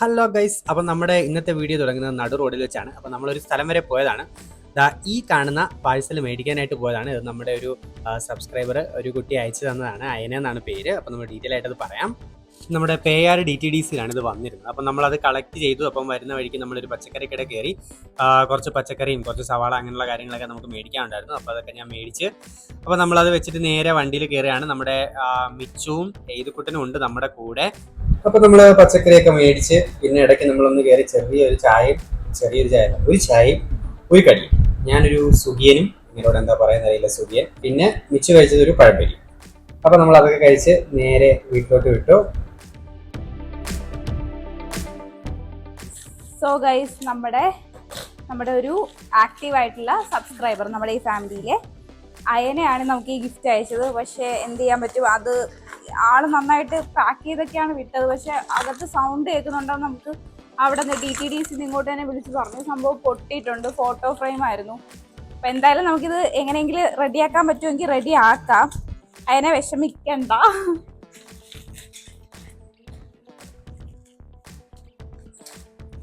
Hello guys അപ്പം നമ്മുടെ ഇന്നത്തെ വീഡിയോ തുടങ്ങുന്നത് നടു റോഡിൽ വെച്ചാണ്. അപ്പം നമ്മളൊരു സ്ഥലം വരെ പോയതാണ്. ദാ ഈ കാണുന്ന പാഴ്സൽ മേടിക്കാനായിട്ട് പോയതാണ്. ഇത് നമ്മുടെ ഒരു സബ്സ്ക്രൈബർ ഒരു കുട്ടി അയച്ചു തന്നതാണ്. അയന എന്നാണ് പേര്. അപ്പം നമ്മൾ ഡീറ്റെയിൽ ആയിട്ട് പറയാം. നമ്മുടെ പേയാർ ഡി ടി ഡി സിയിലാണ് ഇത് വന്നിരുന്നത്. അപ്പം നമ്മളത് കളക്ട് ചെയ്തു. അപ്പം വരുന്ന വഴിക്ക് നമ്മളൊരു പച്ചക്കറി കട കയറി കുറച്ച് പച്ചക്കറിയും കുറച്ച് സവാള അങ്ങനെയുള്ള കാര്യങ്ങളൊക്കെ നമുക്ക് മേടിക്കാനുണ്ടായിരുന്നു അപ്പോൾ അതൊക്കെ ഞാൻ മേടിച്ച് അപ്പോൾ നമ്മളത് വെച്ചിട്ട് നേരെ വണ്ടിയിൽ കയറുകയാണ്. നമ്മുടെ മിച്ചവും എയ്തുക്കുട്ടനും ഉണ്ട് നമ്മുടെ കൂടെ. അപ്പൊ നമ്മൾ പച്ചക്കറിയൊക്കെ മേടിച്ച് പിന്നെ ഇടയ്ക്ക് നമ്മളൊന്ന് കയറി ചെറിയൊരു ചായയും ചെറിയൊരു ചായ ഒരു ചായയും ഒരു കടിയും. ഞാനൊരു സുഖിയനും നിങ്ങളോട് എന്താ പറയുന്ന അറിയില്ല സുഖിയൻ. പിന്നെ മിച്ച് കഴിച്ചത് ഒരു പഴപ്പരി അപ്പൊ നമ്മൾ അതൊക്കെ കഴിച്ച് നേരെ വീട്ടിലോട്ട് വിട്ടു. സോ ഗൈസ് നമ്മുടെ നമ്മുടെ ഒരു ആക്റ്റീവ് ആയിട്ടുള്ള സബ്സ്ക്രൈബർ നമ്മുടെ ഈ ഫാമിലിയിലെ അയനെയാണ് നമുക്ക് ഈ ഗിഫ്റ്റ് അയച്ചത്. പക്ഷേ എന്ത് ചെയ്യാൻ പറ്റും? അത് ആൾ നന്നായിട്ട് പാക്ക് ചെയ്തൊക്കെയാണ് വിട്ടത്. പക്ഷെ അകത്ത് സൗണ്ട് കേൾക്കുന്നുണ്ടോ നമുക്ക് അവിടെ നിന്ന് ഡി ടി ഡി സി ഇങ്ങോട്ട് തന്നെ വിളിച്ച് പറഞ്ഞു. സംഭവം പൊട്ടിയിട്ടുണ്ട്. ഫോട്ടോ ഫ്രെയിം ആയിരുന്നു. അപ്പം എന്തായാലും നമുക്കിത് എങ്ങനെയെങ്കിലും റെഡിയാക്കാൻ പറ്റുമെങ്കിൽ റെഡി ആക്കാം. അതിനെ വിഷമിക്കണ്ട.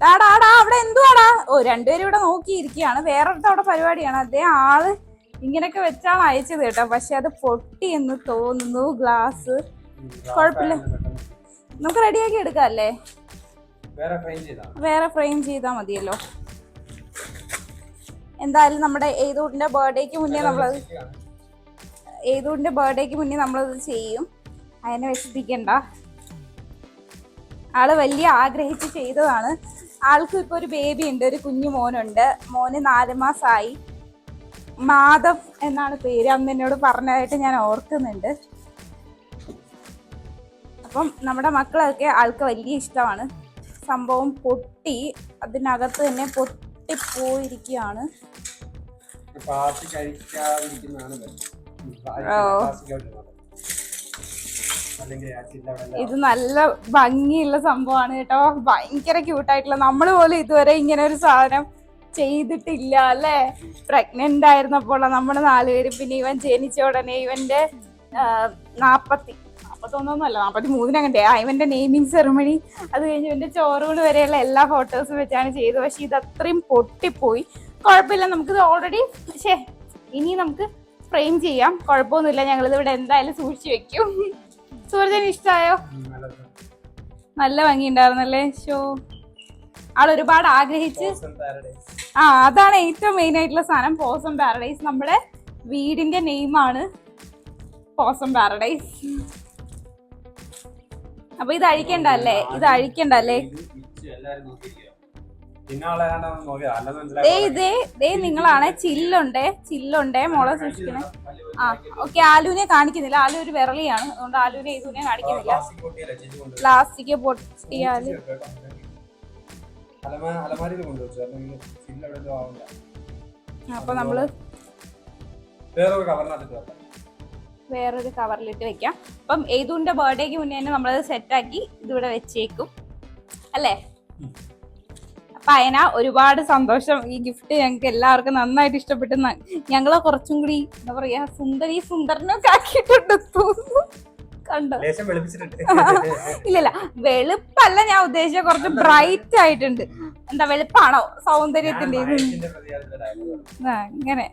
ടാടാടാ അവിടെ എന്തുവാടാ ഓ രണ്ടുപേരും ഇവിടെ നോക്കിയിരിക്കുകയാണ്. വേറൊരിടത്ത് അവിടെ പരിപാടിയാണ്. അദ്ദേഹം ആൾ ഇങ്ങനെയൊക്കെ വെച്ചാണ് അയച്ചത് കേട്ടോ. പക്ഷെ അത് പൊട്ടി എന്ന് തോന്നുന്നു ഗ്ലാസ് കുഴപ്പമില്ല. നമുക്ക് റെഡിയാക്കി എടുക്കാം അല്ലേ വേറെ ഫ്രെയിം ചെയ്താൽ മതിയല്ലോ. എന്തായാലും നമ്മുടെ ഏതൂടിന്റെ ബർത്ത്ഡേക്ക് മുന്നേ നമ്മളത് ഏതൂടിന്റെ ബർത്ത്ഡേക്ക് മുന്നേ നമ്മളത് ചെയ്യും. അതിനെ വിശദിക്കണ്ട ആൾ വലിയ ആഗ്രഹിച്ച് ചെയ്തതാണ്. ആൾക്ക് ഇപ്പൊ ഒരു ബേബി ഉണ്ട് ഒരു കുഞ്ഞു മോനുണ്ട്. മോന് നാല് മാസമായി മാധവ് എന്നാണ് പേര്. അന്ന് എന്നോട് പറഞ്ഞതായിട്ട് ഞാൻ ഓർക്കുന്നുണ്ട്. അപ്പം നമ്മുടെ മക്കളൊക്കെ ആൾക്ക് വലിയ ഇഷ്ടമാണ്. സംഭവം പൊട്ടി അതിനകത്ത് തന്നെ പൊട്ടിപ്പോയിരിക്കുകയാണ്. ഇത് നല്ല ഭംഗിയുള്ള സംഭവമാണ് കേട്ടോ. ഭയങ്കര ക്യൂട്ടായിട്ടുള്ള നമ്മൾ പോലും ഇതുവരെ ഇങ്ങനെ ഒരു സാധനം ചെയ്തിട്ടില്ല അല്ലേ? പ്രഗ്നന്റ് ആയിരുന്നപ്പോൾ നമ്മൾ നാലുപേരും പിന്നെ ഇവൻ ജനിച്ച ഉടനെ ഇവന്റെ നാപ്പത്തി നാപ്പത്തൊന്നൊന്നുമല്ല നാപ്പത്തി മൂന്നിന് അങ്ങനെ ഇവന്റെ നെയ്മിങ് സെറമണി അത് കഴിഞ്ഞ് എന്റെ ചോറൂട് വരെയുള്ള എല്ലാ ഫോട്ടോസും വെച്ചാണ് ചെയ്തത്. പക്ഷെ ഇത് അത്രയും പൊട്ടിപ്പോയി. കുഴപ്പമില്ല ഇത് ഓൾറെഡി പക്ഷേ ഇനി നമുക്ക് ഫ്രെയിം ചെയ്യാം. കുഴപ്പമൊന്നുമില്ല ഞങ്ങളിത് ഇവിടെ എന്തായാലും സൂക്ഷിച്ചു വെക്കും. സൂരജന് ഇഷ്ടമായോ നല്ല ഭംഗിയുണ്ടായിരുന്നല്ലേ? ഷോ ആൾ ഒരുപാട് ആഗ്രഹിച്ച് ആ അതാണ് ഏറ്റവും മെയിൻ ആയിട്ടുള്ള സാധനം പോസം പാരഡൈസ് നമ്മുടെ വീടിന്റെ നെയിമാണ് പോസം പാരഡൈസ് അപ്പൊ ഇത് അഴിക്കണ്ട അല്ലേ ഇത് അഴിക്കണ്ട അല്ലേ ദേ നിങ്ങളാണ് ചില്ലുണ്ടേ ചില്ലുണ്ടേ മോളെ സൂക്ഷിക്കണേ. ആ ഓക്കെ ആലുവിനെ കാണിക്കുന്നില്ല. ആലു ഒരു വിരളിയാണ്. അതുകൊണ്ട് ആലുവിനെ ഇതുവിനെ കാണിക്കുന്നില്ല. പ്ലാസ്റ്റിക് പൊട്ടിയാൽ അപ്പൊ നമ്മൾ വേറൊരു കവറിനകത്ത് വേറൊരു കവറിലിട്ട് വെക്കാം. അപ്പം ഏതുവിന്റെ ബർത്ത്ഡേക്ക് മുന്നേ തന്നെ നമ്മളത് സെറ്റാക്കി ഇതിവിടെ വെച്ചേക്കും. അല്ലേ? അപ്പൊ അയന ഒരുപാട് സന്തോഷം. ഈ ഗിഫ്റ്റ് ഞങ്ങൾക്ക് എല്ലാവർക്കും നന്നായിട്ട് ഇഷ്ടപ്പെട്ടു ഞങ്ങളെ കുറച്ചും കൂടി എന്താ പറയാ സുന്ദരി സുന്ദരനൊക്കെ ആക്കിയിട്ടുണ്ട് തോന്നുന്നു. കണ്ടോ? ഇല്ലല്ല വെളുപ്പല്ല ഞാൻ ഉദ്ദേശിച്ച കുറച്ച് ബ്രൈറ്റ് ആയിട്ടുണ്ട്. എന്താ വെളുപ്പാണോ സൗന്ദര്യത്തിന്റെ അങ്ങനെ.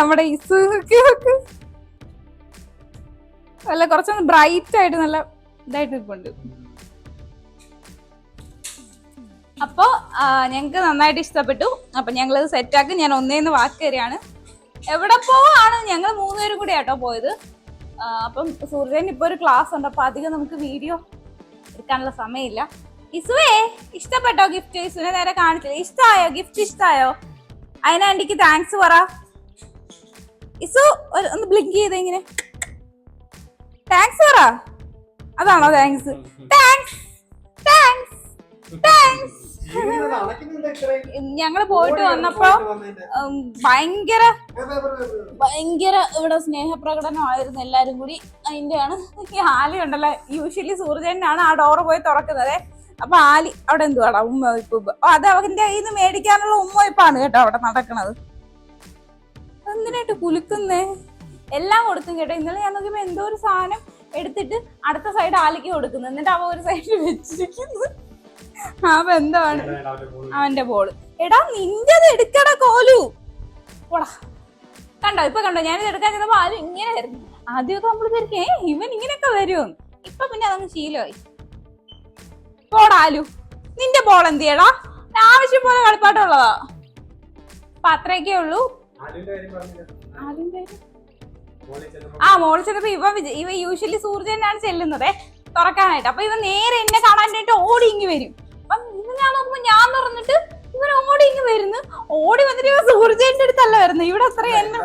നമ്മുടെ ഇസുഖ്യൊക്കെ അല്ല കുറച്ചൊന്ന് ബ്രൈറ്റ് ആയിട്ട് നല്ല ഇതായിട്ട് നിൽപ്പുണ്ട്. അപ്പോ ഞങ്ങൾക്ക് നന്നായിട്ട് ഇഷ്ടപ്പെട്ടു. അപ്പൊ ഞങ്ങൾ സെറ്റാക്കി ഞാൻ ഒന്നേന്ന് വാക്ക് തരികയാണ്. എവിടെ പോവാണ് ഞങ്ങൾ മൂന്നുപേരും കൂടി ആട്ടോ പോയത്. അപ്പം സൂര്യൻ ഇപ്പൊ ഒരു ക്ലാസ് ഉണ്ട് അപ്പൊ അധികം നമുക്ക് വീഡിയോ എടുക്കാനുള്ള സമയമില്ല. ഇസുവേ ഇഷ്ടപ്പെട്ടോ ഗിഫ്റ്റ് ഇസുവിനെ നേരെ കാണിച്ചില്ല? ഇഷ്ടമായോ ഗിഫ്റ്റ് ഇഷ്ടമായോ അതിനാണ്ടിക്ക് താങ്ക്സ് പറ. ഇസു ഒന്ന് ബ്ലിങ്ക് ചെയ്ത് ഇങ്ങനെ. താങ്ക്സ് പറ. അതാണോ താങ്ക്സ് താങ്ക്സ് താങ്ക്സ് ഞങ്ങൾ പോയിട്ട് വന്നപ്പോ ഭയങ്കര. ഭയങ്കര ഇവിടെ സ്നേഹപ്രകടനമായിരുന്നു എല്ലാരും കൂടി. അതിന്റെയാണ് ഈ ആലി ഉണ്ടല്ലോ യൂഷ്വലി സൂര്യനാണ് ആ ഡോറ് പോയി തുറക്കുന്നത്. അപ്പൊ ആലി അവിടെ എന്തുവാടാ? ഉമ്മ ഇപ്പൊ. അത് അവന്റെ കയ്യിൽ നിന്ന് മേടിക്കാനുള്ള ഉമ്മ വയ്പ്പാണ് കേട്ടോ അവിടെ നടക്കണത്. എന്തിനായിട്ട് കുലുക്കുന്നേ? എല്ലാം കൊടുക്കും കേട്ടോ. ഇന്നലെ ഞാൻ നോക്കിയപ്പോ എന്തോ ഒരു സാധനം എടുത്തിട്ട് അടുത്ത സൈഡ് ആലിക്ക് കൊടുക്കുന്നു. എന്നിട്ട് അവ ഒരു സൈഡിൽ വെച്ചിരിക്കുന്നു. ആ ബന്ധമാണ് അവന്റെ ബോൾ എടാ നിന്റത് എടുക്കടാ കോലു. പോടാ. കണ്ടോ ഇപ്പൊ കണ്ടോ ഞാനിത് എടുക്കാൻ ചെന്നപ്പോ ആരും ഇങ്ങനെ വരുന്നു ആദ്യമൊക്കെ നമ്മൾ തിരിക്കേ ഇവൻ ഇങ്ങനെയൊക്കെ വരും. ഇപ്പൊ പിന്നെ അതങ്ങ് ശീലമായി. പോടാലു നിന്റെ ബോൾ എന്ത് ചെയ്യടാ? ആവശ്യം പോലെ കളിപ്പാട്ടുള്ളതാ അപ്പൊ അത്രയൊക്കെ ഉള്ളൂ. ആ മോളി ചെന്നപ്പോ ഇവ ഇവ യൂഷ്വലി സൂര്യനാണ് ചെല്ലുന്നത്. തുറക്കാനായിട്ട്. അപ്പൊ ഇവ നേരെ എന്നെ കാണാനായിട്ട് ഓടി ഇങ്ങി വരും. ഞാൻ പറഞ്ഞിട്ട് ഇവർ തുറന്നിട്ട് ഇവൻ ഓടി ഇങ്ങ് വരുന്നു. ഓടി വന്നിട്ട് ഇവ സൂർജന്റെ അടുത്തല്ല വരുന്നത്. ഇവിടെ അത്ര എന്നെ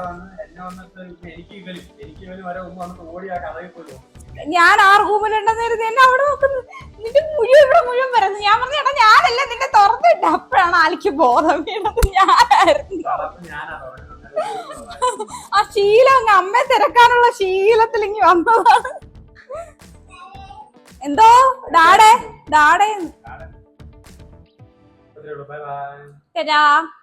ഞാൻ ആ റൂമിൽ എന്നെ അവിടെ നോക്കുന്നു. നിന്റെ മുഴുവൻ ഇവിടെ മുഴുവൻ വരുന്നു. ഞാൻ പറഞ്ഞു എടാ ഞാനല്ല നിന്റെ തുറന്നിട്ട്? അപ്പോഴാണ് ആലിക്ക് ബോധം വീണത്. ഞാനായിരുന്നു. ആ ശീലം അങ്ങ് അമ്മയെ തിരക്കാനുള്ള ശീലത്തിൽ ഇങ്ങി വന്നതാണ്. എന്തോ? ഡാഡേ. ഡാഡേ. 见了，拜拜。大家。